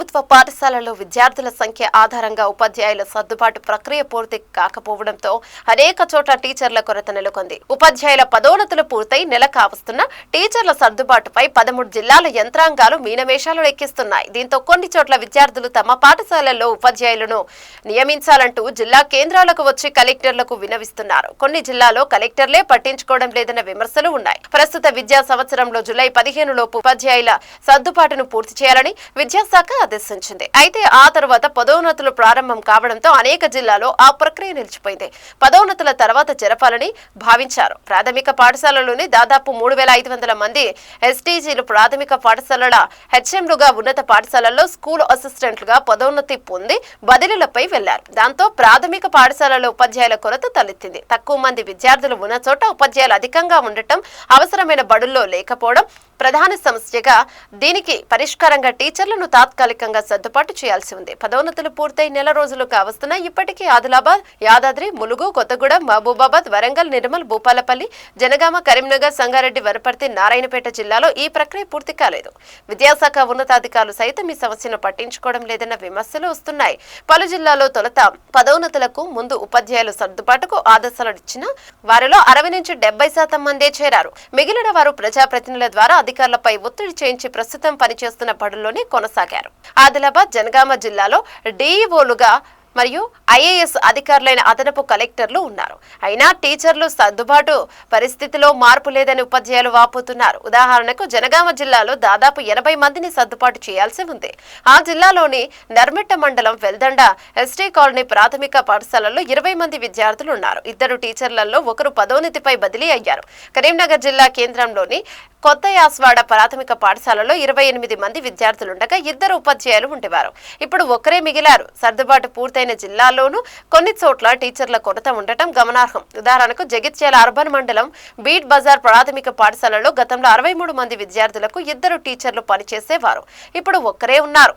ప్రభుత్వ పాఠశాలలో విద్యార్థుల సంఖ్య ఆధారంగా ఉపాధ్యాయుల సర్దుబాటు ప్రక్రియ పూర్తి కాకపోవడంతో అనేక చోట్ల టీచర్ల కొరత నెలకొంది. ఉపాధ్యాయుల పదోన్నతులు పూర్తయి నెల కావస్తున్న టీచర్ల సర్దుబాటుపై పదమూడు జిల్లాల యంత్రాంగాలు మీనమేషాలు లెక్కిస్తున్నాయి దీంతో కొన్ని చోట్ల విద్యార్థులు తమ పాఠశాలల్లో ఉపాధ్యాయులను నియమించాలంటూ జిల్లా కేంద్రాలకు వచ్చి కలెక్టర్లకు వినవిస్తున్నారు. కొన్ని జిల్లాలో కలెక్టర్లే పట్టించుకోవడం లేదన్న విమర్శలు ఉన్నాయి. ప్రస్తుత విద్యా సంవత్సరంలో జులై పదిహేను లోపు ఉపాధ్యాయుల సర్దుబాటును పూర్తి చేయాలని విద్యాశాఖ ఆదేశించింది. అయితే ఆ తర్వాత పదోన్నతులు ప్రారంభం కావడంతో అనేక జిల్లాలో ఆ ప్రక్రియ నిలిచిపోయింది. పదోన్నతుల తర్వాత జరపాలని భావించారు. ప్రాథమిక పాఠశాలలోని దాదాపు మూడు వేల ఐదు వందల మంది ఎస్టీజీలు ప్రాథమిక పాఠశాలల హెచ్ఎంలుగా ఉన్నత పాఠశాలల్లో స్కూల్ అసిస్టెంట్లుగా పదోన్నతి పొంది బదిలీలపై వెళ్ళారు. దాంతో ప్రాథమిక పాఠశాలలో ఉపాధ్యాయుల కొరత తలెత్తింది. తక్కువ మంది విద్యార్థులు ఉన్న చోట ఉపాధ్యాయులు అధికంగా ఉండటం అవసరమైన బడుల్లో లేకపోవడం ప్రధాన సమస్యగా దీనికి పరిష్కారంగా టీచర్లను తాత్కాలికంగా సర్దుబాటు చేయాల్సి ఉంది. పదోన్నతులు పూర్తయి నెల రోజులు కావస్తున్నా ఇప్పటికీ ఆదిలాబాద్ యాదాద్రి ములుగు కొత్తగూడెం మహబూబాబాద్ వరంగల్ నిర్మల్ భూపాలపల్లి జనగామ కరీంనగర్ సంగారెడ్డి వనపర్తి నారాయణపేట జిల్లాలో ఈ ప్రక్రియ పూర్తి కాలేదు. విద్యాశాఖ ఉన్నతాధికారులు సైతం ఈ సమస్యను పట్టించుకోవడం లేదన్న విమర్శలు వస్తున్నాయి. పలు జిల్లాలో తొలుత పదోన్నతులకు ముందు ఉపాధ్యాయులు సర్దుబాటుకు ఆదేశాలు ఇచ్చిన వారిలో అరవై నుంచి డెబ్బై శాతం మందే చేరారు. మిగిలిన వారు ప్రజాప్రతినిధుల ద్వారా అధికారులపై ఒత్తిడి చేయించి ప్రస్తుతం పనిచేస్తున్న బడుల్లోనే కొనసాగారు. ఆదిలాబాద్ జనగామ జిల్లాలో డీఈఓలుగా మరియు ఐఏఎస్ అధికారులైన అదనపు కలెక్టర్లు ఉన్నారు. అయినా టీచర్లు సర్దుబాటు పరిస్థితిలో మార్పు లేదని ఉపాధ్యాయులు వాపోతున్నారు. ఉదాహరణకు జనగామ జిల్లాలో దాదాపు ఎనభై మందిని సర్దుబాటు చేయాల్సి ఉంది. ఆ జిల్లాలోని నర్మిట్ట మండలం వెల్దండ ఎస్టీ కాలనీ ప్రాథమిక పాఠశాలలో ఇరవై మంది విద్యార్థులు ఉన్నారు. ఇద్దరు టీచర్లలో ఒకరు పదోన్నతిపై బదిలీ అయ్యారు. కరీంనగర్ జిల్లా కేంద్రంలోని కొత్త యాస్వాడ ప్రాథమిక పాఠశాలలో ఇరవై ఎనిమిది మంది విద్యార్థులుండగా ఇద్దరు ఉపాధ్యాయులు ఉండేవారు. ఇప్పుడు ఒకరే మిగిలారు. సర్దుబాటు పూర్తయిన జిల్లాలోనూ కొన్ని చోట్ల టీచర్ల కొరత ఉండటం గమనార్హం. ఉదాహరణకు జగిత్యాల అర్బన్ మండలం బీట్ బజార్ ప్రాథమిక పాఠశాలలో గతంలో అరవై మూడు మంది విద్యార్థులకు ఇద్దరు టీచర్లు పనిచేసేవారు. ఇప్పుడు ఒక్కరే ఉన్నారు.